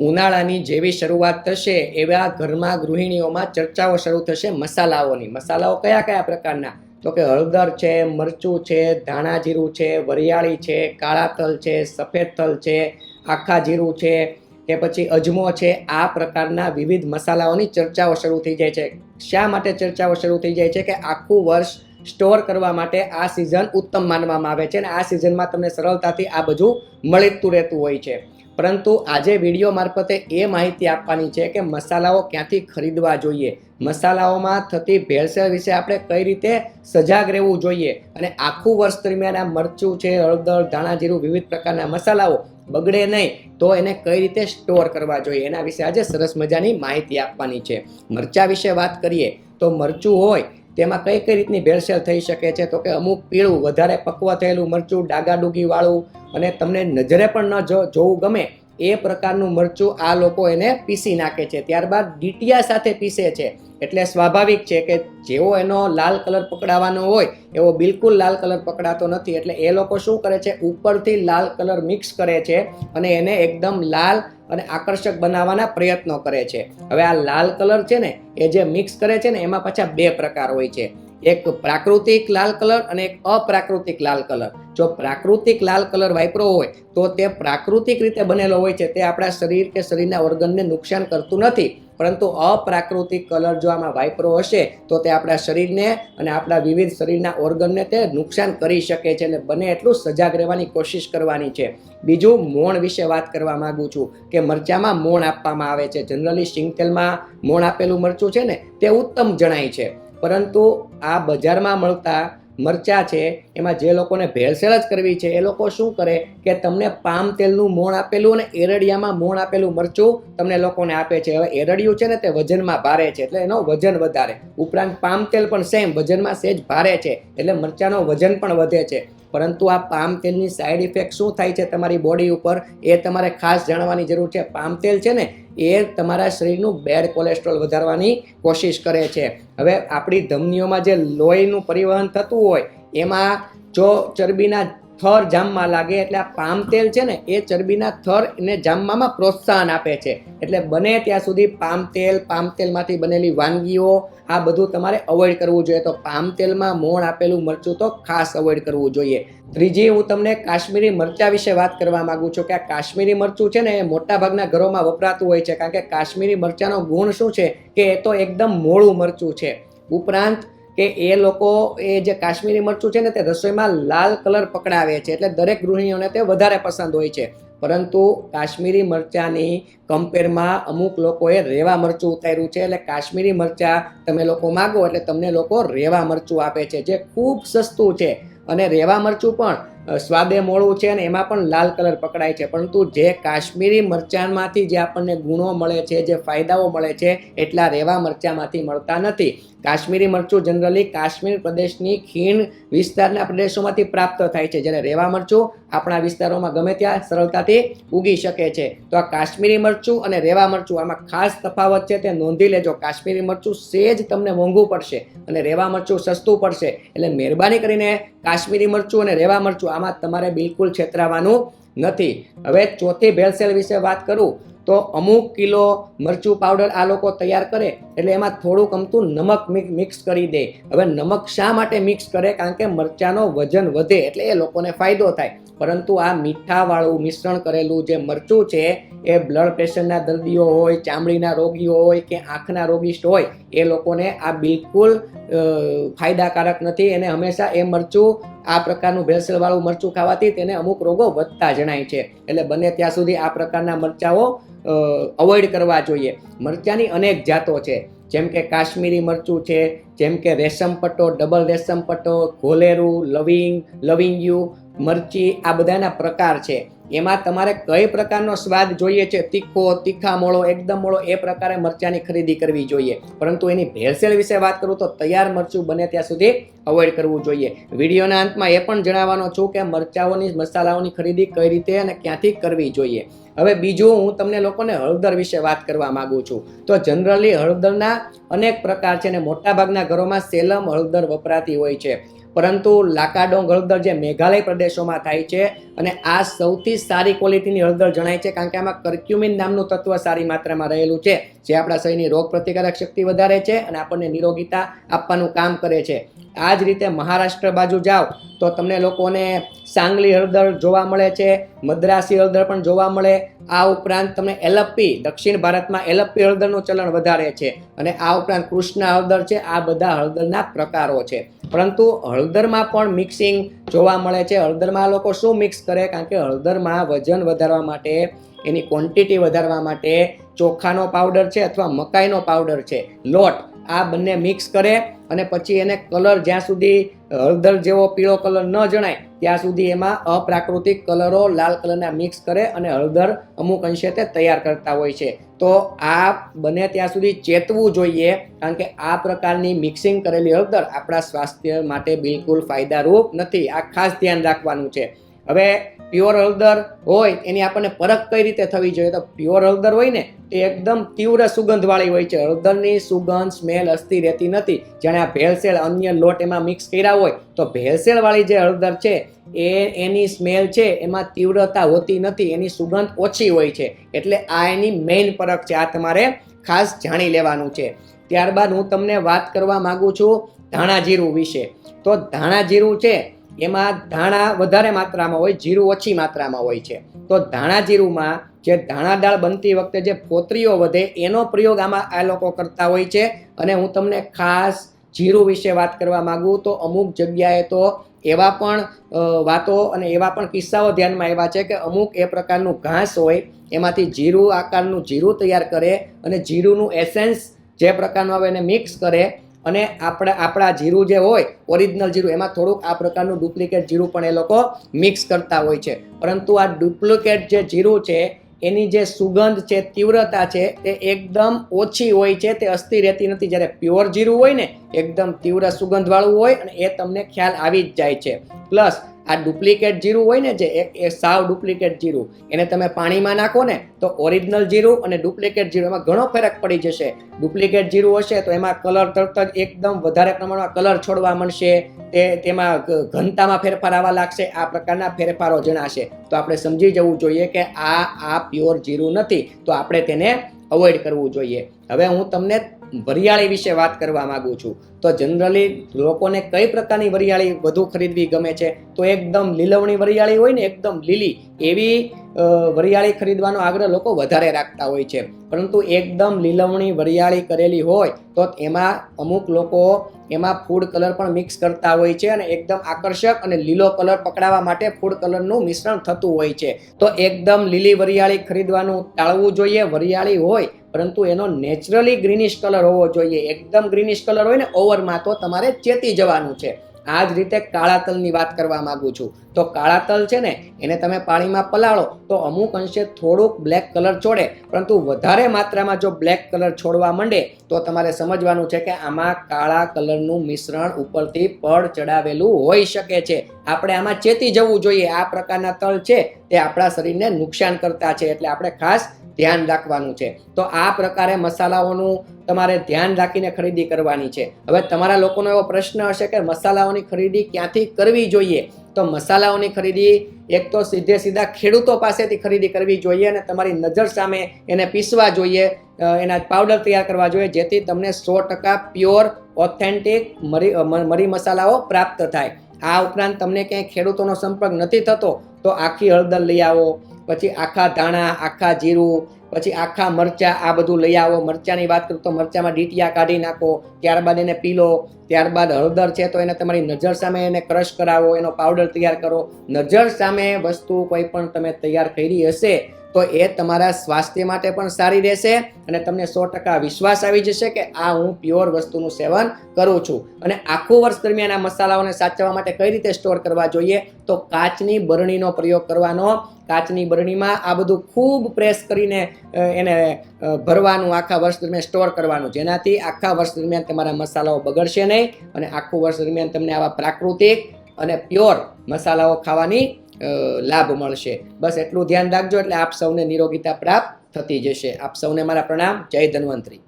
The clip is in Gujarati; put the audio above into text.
ઉનાળાની જેવી શરૂઆત થશે એવા ઘરમાં ગૃહિણીઓમાં ચર્ચાઓ શરૂ થશે મસાલાઓની. મસાલાઓ કયા કયા પ્રકારના? તો કે હળદર છે, મરચું છે, ધાણા જીરું છે, વરિયાળી છે, કાળા તલ છે, સફેદ તલ છે, આખા જીરું છે કે પછી અજમો છે, આ પ્રકારના વિવિધ મસાલાઓની ચર્ચાઓ શરૂ થઈ જાય છે. શા માટે ચર્ચાઓ શરૂ થઈ જાય છે કે આખું વર્ષ સ્ટોર કરવા માટે આ સિઝન ઉત્તમ માનવામાં આવે છે અને આ સિઝનમાં તમને સરળતાથી આ બધું મળતું રહેતું હોય છે. પરંતુ આજે વીડિયો મારફતે એ માહિતી આપવાની છે કે મસાલાઓ ક્યાંથી ખરીદવા જોઈએ. મસાલાઓમાં થતી ભેળસેળ વિશે આપણે કઈ રીતે સજાગ રહેવું જોઈએ અને આખું વર્ષ દરમિયાન આ મરચું છે, હળદર, ધાણા જીરું વિવિધ પ્રકારના મસાલાઓ બગડે નહીં તો એને કઈ રીતે સ્ટોર કરવા જોઈએ એના વિશે આજે સરસ મજાની માહિતી આપવાની છે. મરચા વિશે વાત કરીએ તો મરચું હોય તેમાં કઈ કઈ રીતની ભેળસેળ થઈ શકે છે? તો કે અમુક પીળું, વધારે પકવા થયેલું મરચું, ડાગા વાળું અને તમને નજરે પણ ન જોવું ગમે એ પ્રકારનું મરચું આ લોકો એને પીસી નાખે છે. ત્યારબાદ ડીટીયા સાથે પીસે છે. એટલે સ્વાભાવિક છે કે જેવો એનો લાલ કલર પકડાવાનો હોય, એવો બિલકુલ લાલ કલર પકડાતો નથી. એટલે એ લોકો શું કરે છે? ઉપરથી લાલ કલર મિક્સ કરે છે અને એને એકદમ લાલ અને આકર્ષક બનાવવાના પ્રયત્નો કરે છે. હવે આ લાલ કલર છે ને, એ જે મિક્સ કરે છે ને, એમાં પાછા બે પ્રકાર હોય છે. એક પ્રાકૃતિક લાલ કલર અને એક અપ્રાકૃતિક લાલ કલર. જો પ્રાકૃતિક લાલ કલર વાપરો હોય, તો તે પ્રાકૃતિક રીતે બનેલો હોય છે. તે આપણા શરીર કે શરીરના ઓર્ગનને નુકસાન કરતું નથી. પરંતુ અપ્રાકૃતિક કલર જો આમાં વાપરો હશે, તો તે આપણા શરીરને અને આપણા વિવિધ શરીરના ઓર્ગનને તે નુકસાન કરી શકે છે અને બને એટલું સજાગ રહેવાની કોશિશ કરવાની છે. બીજું, મોણ વિશે વાત કરવા માંગુ છું કે મરચામાં મોણ આપવામાં આવે છે. જનરલી સિંગતેલમાં મોણ આપેલું મરચું છે ને, તે ઉત્તમ જણાય છે. પરંતુ આ બજારમાં મળતા મરચા છે, એમાં જે લોકોને ભેળસેળ જ કરવી છે, એ લોકો શું કરે કે તમને પામ તેલનું મોણ આપેલું અને એરડિયામાં મોણ આપેલું મરચું તમને લોકોને આપે છે. હવે એરડિયું છે ને તે વજનમાં ભારે છે, એટલે એનો વજન વધારે. ઉપરાંત પામ તેલ પણ સેમ વજનમાં સેજ ભારે છે, એટલે મરચાનો વજન પણ વધે છે. પરંતુ આ પામ તેલની સાઈડ ઇફેક્ટ શું થાય છે તમારી બોડી ઉપર, એ તમારે ખાસ જાણવાની જરૂર છે. પામ તેલ છે ને એ તમારા શરીરનું બેડ કોલેસ્ટ્રોલ વધારવાની કોશિશ કરે છે. હવે આપણી ધમનીઓમાં જે લોહીનું પરિવહન થતું હોય, એમાં જો ચરબીના થર જામમાં લાગે એટલે આ પામ તેલ છે ને, એ ચરબીના થર ને જામવામાં પ્રોત્સાહન આપે છે. એટલે બને ત્યાં સુધી પામ તેલ, પામ તેલમાંથી બનેલી વાનગીઓ, આ બધું તમારે અવોઇડ કરવું જોઈએ. તો પામ તેલમાં મોણ આપેલું મરચું તો ખાસ અવોઇડ કરવું જોઈએ. ત્રીજી, હું તમને કાશ્મીરી મરચા વિશે વાત કરવા માંગુ છું કે આ કાશ્મીરી મરચું છે ને, એ મોટા ભાગના ઘરોમાં વપરાતું હોય છે. કારણ કે કાશ્મીરી મરચાનો ગુણ શું છે? કે એ તો એકદમ મોળું મરચું છે. ઉપરાંત કે એ લોકો, એ જે કાશ્મીરી મરચું છે ને તે રસોઈમાં લાલ કલર પકડાવે છે. એટલે દરેક ગૃહિણીઓને તે વધારે પસંદ હોય છે. પરંતુ કાશ્મીરી મરચાની કમ્પેરમાં અમુક લોકોએ રેવા મરચું ઉતાર્યું છે. એટલે કાશ્મીરી મરચા તમે લોકો માગો એટલે તમને લોકો રેવા મરચું આપે છે, જે ખૂબ સસ્તું છે. અને રેવા મરચું પણ સ્વાદે મોળું છે અને એમાં પણ લાલ કલર પકડાય છે. પરંતુ જે કાશ્મીરી મરચાંમાંથી જે આપણને ગુણો મળે છે, જે ફાયદાઓ મળે છે, એટલા રેવા મરચાંમાંથી મળતા નથી. કાશ્મીરી મરચું જનરલી કાશ્મીર પ્રદેશની ખીણ વિસ્તારના પ્રદેશોમાંથી પ્રાપ્ત થાય છે. જ્યારે રેવા મરચું આપણા વિસ્તારોમાં ગમે ત્યાં સરળતાથી ઉગી શકે છે. તો આ કાશ્મીરી મરચું અને રેવા મરચું આમાં ખાસ તફાવત છે તે નોંધી લેજો. કાશ્મીરી મરચું સેજ તમને મોંઘું પડશે અને રેવા મરચું સસ્તું પડશે. એટલે મહેરબાની કરીને કાશ્મીરી મરચું અને રેવા મરચું આમાં તમારે બિલકુલ છેતરાવાનું નથી. હવે ચોથી ભેળસેળ વિશે વાત કરું, તો અમુક કિલો મરચું પાવડર આ લોકો તૈયાર કરે, એટલે એમાં થોડુંક અમતું નમક મિક- મિક્સ કરી દે. હવે નમક શા માટે મિક્સ કરે? કારણ કે મરચાંનો વજન વધે, એટલે એ લોકોને ફાયદો થાય. પરંતુ આ મીઠાવાળું મિશ્રણ કરેલું જે મરચું છે, એ બ્લડ પ્રેશરના દર્દીઓ હોય, ચામડીના રોગીઓ હોય કે આંખના રોગીસ્ટ હોય, એ લોકોને આ બિલકુલ ફાયદાકારક નથી. એને હંમેશા એ મરચું, આ પ્રકારનું ભેળસેળવાળું મરચું ખાવાથી તેને અમુક રોગો વધતા જણાય છે. એટલે બને ત્યાં સુધી આ પ્રકારના મરચાઓ અવોઇડ કરવા જોઈએ. મરચાની અનેક જાતો છે. જેમ કે કાશ્મીરી મરચું છે, જેમ કે રેશમ પટ્ટો ડબલ રેશમ પટ્ટો, ઘોલેરું, લવિંગ, લવિંગિયું મરચી આ બધાના પ્રકાર છે. એમાં તમારે કઈ પ્રકારનો સ્વાદ જોઈએ છે? તીખો, તીખા મોળો, એકદમ મોળો, એ પ્રકારે મરચાની ખરીદી કરવી જોઈએ. પરંતુ એની ભેળસેળ વિશે વાત કરું તો તૈયાર મરચું બને ત્યાં સુધી અવોઇડ કરવું જોઈએ. વિડીયોના અંતમાં એ પણ જણાવવાનો છું કે મરચાઓની મસાલાઓની ખરીદી કઈ રીતે અને ક્યાંથી કરવી જોઈએ. હવે બીજું હું તમને લોકોને હળદર વિશે વાત કરવા માગું છું. તો જનરલી હળદરના અનેક પ્રકાર છે અને મોટાભાગના ઘરોમાં સેલમ હળદર વપરાતી હોય છે. પરંતુ લાકાડોંગ હળદર જે મેઘાલય પ્રદેશોમાં થાય છે અને આ સૌથી સારી ક્વોલિટીની હળદર જણાય છે કારણ કે આમાં કર્ક્યુમિન નામનું તત્વ સારી માત્રામાં રહેલું છે, જે આપણા શરીરની રોગ પ્રતિકારક શક્તિ વધારે છે અને આપણને નિરોગીતા આપવાનું કામ કરે છે. આ જ રીતે મહારાષ્ટ્ર બાજુ જાઓ તો તમને લોકોને સાંગલી હળદર જોવા મળે છે, મદ્રાસી હળદર પણ જોવા મળે. આ ઉપરાંત તમને એલપ્પી દક્ષિણ ભારતમાં એલપ્પી હળદરનું ચલણ વધારે છે અને આ ઉપરાંત કૃષ્ણ હળદર છે, આ બધા હળદરના પ્રકારો છે. પરંતુ હળદરમાં પણ મિક્સિંગ જોવા મળે છે. હળદરમાં લોકો શું મિક્સ કરે? કારણ કે હળદરમાં વજન વધારવા માટે, એની ક્વોન્ટિટી વધારવા માટે ચોખાનો પાવડર છે અથવા મકાઈનો પાવડર છે. લોટ આ બંને મિક્સ કરે અને પછી એને કલર જ્યાં સુધી હળદર જેવો પીળો કલર ન જણાય, ત્યાં સુધી એમાં અપ્રાકૃતિક કલરો લાલ કલરના મિક્સ કરે અને હળદર અમુક અંશે તે તૈયાર કરતા હોય છે. તો આ બને ત્યાં સુધી ચેતવું જોઈએ, કારણ કે આ પ્રકારની મિક્સિંગ કરેલી હળદર આપણા સ્વાસ્થ્ય માટે બિલકુલ ફાયદારૂપ નથી. આ ખાસ ધ્યાન રાખવાનું છે. હવે પ્યોર હળદર હોય, એની આપણને પરખ કઈ રીતે થવી જોઈએ? તો પ્યોર હળદર હોય ને, એ એકદમ તીવ્ર સુગંધવાળી હોય છે. હળદરની સુગંધ, સ્મેલ અસ્થિર રહેતી નથી. જાણે આ ભેળસેળ અન્ય લોટ એમાં મિક્સ કર્યા હોય, તો ભેળસેળવાળી જે હળદર છે, એ એની સ્મેલ છે, એમાં તીવ્રતા હોતી નથી. એની સુગંધ ઓછી હોય છે. એટલે આ એની મેઇન પરખ છે. આ તમારે ખાસ જાણી લેવાનું છે. ત્યારબાદ હું તમને વાત કરવા માગું છું ધાણા જીરું વિશે. તો ધાણા જીરું છે એમાં ધાણા વધારે માત્રામાં હોય, જીરું ઓછી માત્રામાં હોય છે. તો ધાણા જીરુંમાં જે ધાણા દાળ બનતી વખતે જે ફોતરીઓ વધે, એનો પ્રયોગ આમાં આ લોકો કરતા હોય છે. અને હું તમને ખાસ જીરું વિશે વાત કરવા માંગુ, તો અમુક જગ્યાએ તો એવા પણ વાતો અને એવા પણ કિસ્સાઓ ધ્યાનમાં આવ્યા છે કે અમુક એ પ્રકારનું ઘાસ હોય, એમાંથી જીરું, આકારનું જીરું તૈયાર કરે અને જીરુંનું એસેન્સ જે પ્રકારનું આવે એને મિક્સ કરે અને આપણા આપણા જીરું જે હોય ઓરિજિનલ જીરું, એમાં થોડુંક આ પ્રકારનું ડુપ્લિકેટ જીરું પણ એ લોકો મિક્સ કરતા હોય છે. પરંતુ આ ડુપ્લિકેટ જે જીરું છે, એની જે સુગંધ છે, તીવ્રતા છે તે એકદમ ઓછી હોય છે. તે અસ્થિર રહેતી નથી. જ્યારે પ્યોર જીરું હોય ને, એકદમ તીવ્ર સુગંધવાળું હોય અને એ તમને ખ્યાલ આવી જ જાય છે. પ્લસ આ ડુપ્લિકેટ જીરું હોય ને જે એ- સાવ ડુપ્લિકેટ જીરું, એને તમે પાણીમાં નાખો ને તો ઓરિજિનલ જીરું અને ડુપ્લિકેટ જીરું એમાં ઘણો ફરક પડી જશે. ડુપ્લિકેટ જીરું હશે તો એમાં કલર તરત જ એકદમ વધારે પ્રમાણમાં કલર છોડવા મળશે. તે તેમાં ઘનતામાં ફેરફાર આવવા લાગશે. આ પ્રકારના ફેરફારો જણાશે. તો આપણે સમજી જવું જોઈએ કે આ આ પ્યોર જીરું નથી. તો આપણે તેને અવોઇડ કરવું જોઈએ. હવે હું તમને વરિયાળી વિશે વાત કરવા માગું છું. તો જનરલી લોકોને કઈ પ્રકારની વરિયાળી વધુ ખરીદવી ગમે છે? તો એકદમ લીલવણી વરિયાળી હોય ને એકદમ લીલી એવી વરિયાળી ખરીદવાનો આગ્રહ લોકો વધારે રાખતા હોય છે. પરંતુ એકદમ લીલવણી વરિયાળી કરેલી હોય, તો એમાં અમુક લોકો એમાં ફૂડ કલર પણ મિક્સ કરતા હોય છે અને એકદમ આકર્ષક અને લીલો કલર પકડાવવા માટે ફૂડ કલરનું મિશ્રણ થતું હોય છે. તો એકદમ લીલી વરિયાળી ખરીદવાનું ટાળવું જોઈએ, વરિયાળી હોય, પરંતુ એનો નેચરલી ગ્રીનિશ કલર હોવો જોઈએ. એકદમ ગ્રીનિશ કલર હોય ને, ઓવરમાં તો તમારે ચેતી જવાનું છે. આ જ રીતે કાળા તલની વાત કરવા માગું છું. તો કાળા તલ છે ને, એને તમે પાણીમાં પલાળો, તો અમુક અંશે થોડુંક બ્લેક કલર છોડે, પરંતુ વધારે માત્રામાં જો બ્લેક કલર છોડવા માંડે, તો તમારે સમજવાનું છે કે આમાં કાળા કલરનું મિશ્રણ ઉપરથી પડ ચડાવેલું હોઈ શકે છે. આપણે આમાં ચેતી જવું જોઈએ. આ પ્રકારના તલ છે, તે આપણા શરીરને નુકસાન કરતા છે, એટલે આપણે ખાસ ધ્યાન રાખવાનું છે. તો આ પ્રકારે મસાલાઓનું તમારે ધ્યાન રાખીને ખરીદી કરવાની છે. હવે તમારા લોકોનો એવો પ્રશ્ન હશે કે મસાલાઓની ખરીદી ક્યાંથી કરવી જોઈએ? તો મસાલાઓની ખરીદી એક તો સીધે સીધા ખેડૂતો પાસેથી ખરીદી કરવી જોઈએ અને તમારી નજર સામે એને પીસવા જોઈએ. એના પાવડર તૈયાર કરવા જોઈએ જેથી તમને સો ટકા પ્યોર, ઓથેન્ટિક મરી મરી મસાલાઓ પ્રાપ્ત થાય. આ ઉપરાંત તમને ક્યાંય ખેડૂતોનો સંપર્ક નથી થતો તો આખી હળદર લઈ આવો, પછી આખા ધાણા, આખા જીરું પછી આખા મરચા, આ બધું લઈ આવો. મરચાની વાત કરું તો મરચામાં ડીટિયા કાઢી નાખો. ત્યારબાદ એને પીલો. ત્યારબાદ હળદર છે તો એને તમારી નજર સામે એને ક્રશ કરાવો. એનો પાવડર તૈયાર કરો. નજર સામે વસ્તુ કોઈ પણ તમે તૈયાર કરી હશે તો એ તમારા સ્વાસ્થ્ય માટે પણ સારી રહેશે અને તમને સો ટકા વિશ્વાસ આવી જશે કે આ હું પ્યોર વસ્તુનું સેવન કરું છું. અને આખું વર્ષ દરમિયાન આ મસાલાઓને સાચવવા માટે કઈ રીતે સ્ટોર કરવા જોઈએ? તો કાચની બરણીનો પ્રયોગ કરવાનો. કાચની બરણીમાં આ બધું ખૂબ પ્રેસ કરીને એને ભરવાનું આખા વર્ષ દરમિયાન સ્ટોર કરવાનું. જેનાથી આખા વર્ષ દરમિયાન તમારા મસાલાઓ બગડશે નહીં અને આખું વર્ષ દરમિયાન તમને આવા પ્રાકૃતિક અને પ્યોર મસાલાઓ ખાવાની લાભ મળશે. બસ એટલું ધ્યાન રાખજો એટલે આપ સૌને નિરોગીતા પ્રાપ્ત થતી જશે. આપ સૌને મારા પ્રણામ. જય ધન્વંતરી.